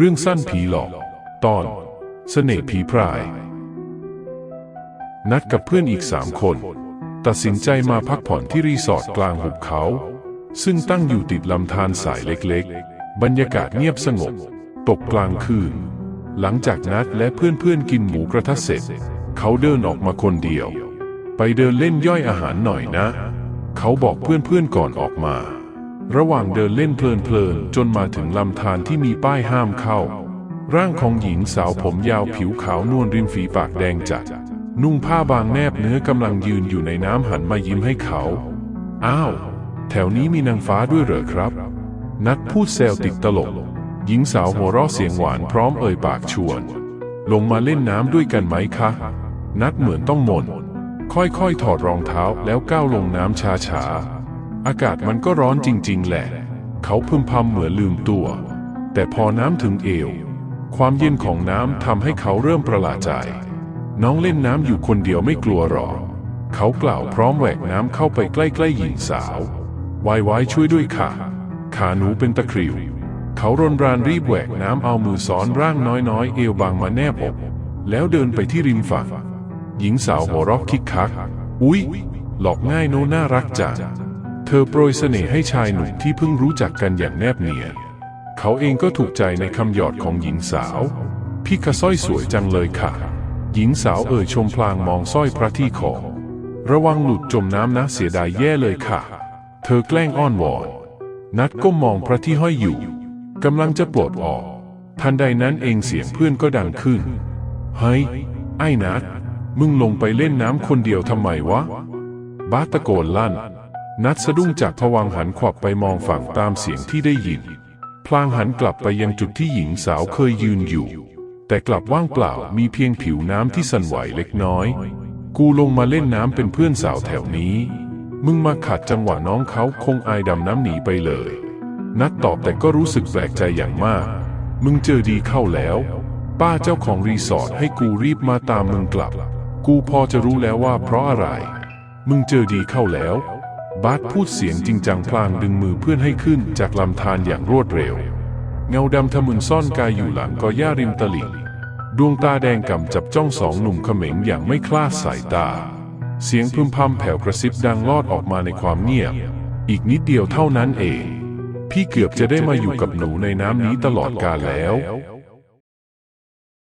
เรื่องสั้นผีหลอก ตอนเสน่ห์ผีพราย นัดกับเพื่อนอีกสามคน ตัดสินใจมาพักผ่อนที่รีสอร์ทกลางหุบเขา ซึ่งตั้งอยู่ติดลำธารสายเล็กๆ บรรยากาศเงียบสงบ ตกกลางคืน หลังจากนัดและเพื่อนๆกินหมูกระทะเสร็จ เขาเดินออกมาคนเดียว ไปเดินเล่นย่อยอาหารหน่อยนะ เขาบอกเพื่อนๆก่อนออกมา ระหว่างเดินเล่นเพลินๆจนมาถึงลำธารที่มีป้ายห้ามเข้า ร่างของหญิงสาวผมยาวผิวขาวนวลริมฝีปากแดงจัด นุ่งผ้าบางแนบเนื้อกำลังยืนอยู่ในน้ำหันมายิ้มให้เขา อ้าว แถวนี้มีนางฟ้าด้วยเหรอครับ นัดพูดแซวติดตลก หญิงสาวหัวเราะเสียงหวานพร้อมเอ่ยปากชวน ลงมาเล่นน้ำด้วยกันไหมคะ นัดเหมือนต้องหมน ค่อยๆ ถอดรองเท้าแล้วก้าวลงน้ำช้าๆ อากาศมันก็ร้อนจริง ๆ แหละ เขาพึมพำเหมือนลืมตัว แต่พอน้ำถึงเอว ความเย็นของน้ำทำให้เขาเริ่มประหลาดใจ น้องเล่นน้ำอยู่คนเดียวไม่กลัวหรอ เขากล่าวพร้อมแหวกน้ำเข้าไปใกล้ๆหญิงสาววายวายช่วยด้วยค่ะ ขาหนูเป็นตะคริว เขารนรานรีบแหวกน้ำเอามือซ้อนร่างน้อยๆ เอวบางมาแนบอก แล้วเดินไปที่ริมฝั่ง หญิงสาวหัวเราะคิกคัก อุ๊ย หลอกง่ายโนน่ารักจัง เธอโปรยเสน่ห์ให้ชายหนุ่มที่เพิ่งรู้จักกันอย่างแนบเนียน เขาเองก็ถูกใจในคำหยอดของหญิงสาว พี่กระสร้อยสวยจังเลยค่ะ หญิงสาวเอ่ยชมพลางมองสร้อยพระที่คอระวังหลุดจมน้ำนะเสียดายแย่เลยค่ะ เธอแกล้งอ้อนวอน นัดก้มมองพระที่ห้อยอยู่กำลังจะปลดออก ทันใดนั้นเองเสียงเพื่อนก็ดังขึ้น เฮ้ย ไอ้นัด มึงลงไปเล่นน้ำคนเดียวทำไมวะ บาตะโกนลั่น นัดสะดุ้งจากผวังหันขวับไปมองฝั่งตามเสียงที่ได้ยิน พลางหันกลับไปยังจุดที่หญิงสาวเคยยืนอยู่ แต่กลับว่างเปล่ามีเพียงผิวน้ำที่สั่นไหวเล็กน้อย กูลงมาเล่นน้ำเป็นเพื่อนสาวแถวนี้ มึงมาขัดจังหวะน้องเขาคงอายดำน้ำหนีไปเลย นัดตอบแต่ก็รู้สึกแปลกใจอย่างมาก มึงเจอดีเข้าแล้ว ป้าเจ้าของรีสอร์ทให้กูรีบมาตามมึงกลับ กูพอจะรู้แล้วว่าเพราะอะไร มึงเจอดีเข้าแล้ว บาสพูดเสียงจริงจังพลางดึงมือเพื่อนให้ขึ้นจากลำธารอย่างรวดเร็ว เงาดำทะมึนซ่อนกายอยู่หลังกอหญ้าริมตลิ่งดวงตาแดงก่ำจับจ้องสองหนุ่มเขม็งอย่างไม่คลาดสายตา เสียงพึมพำแผ่วกระซิบดังลอดออกมาในความเงียบ อีกนิดเดียวเท่านั้นเอง พี่เกือบจะได้มาอยู่กับหนูในน้ำนี้ตลอดกาลแล้ว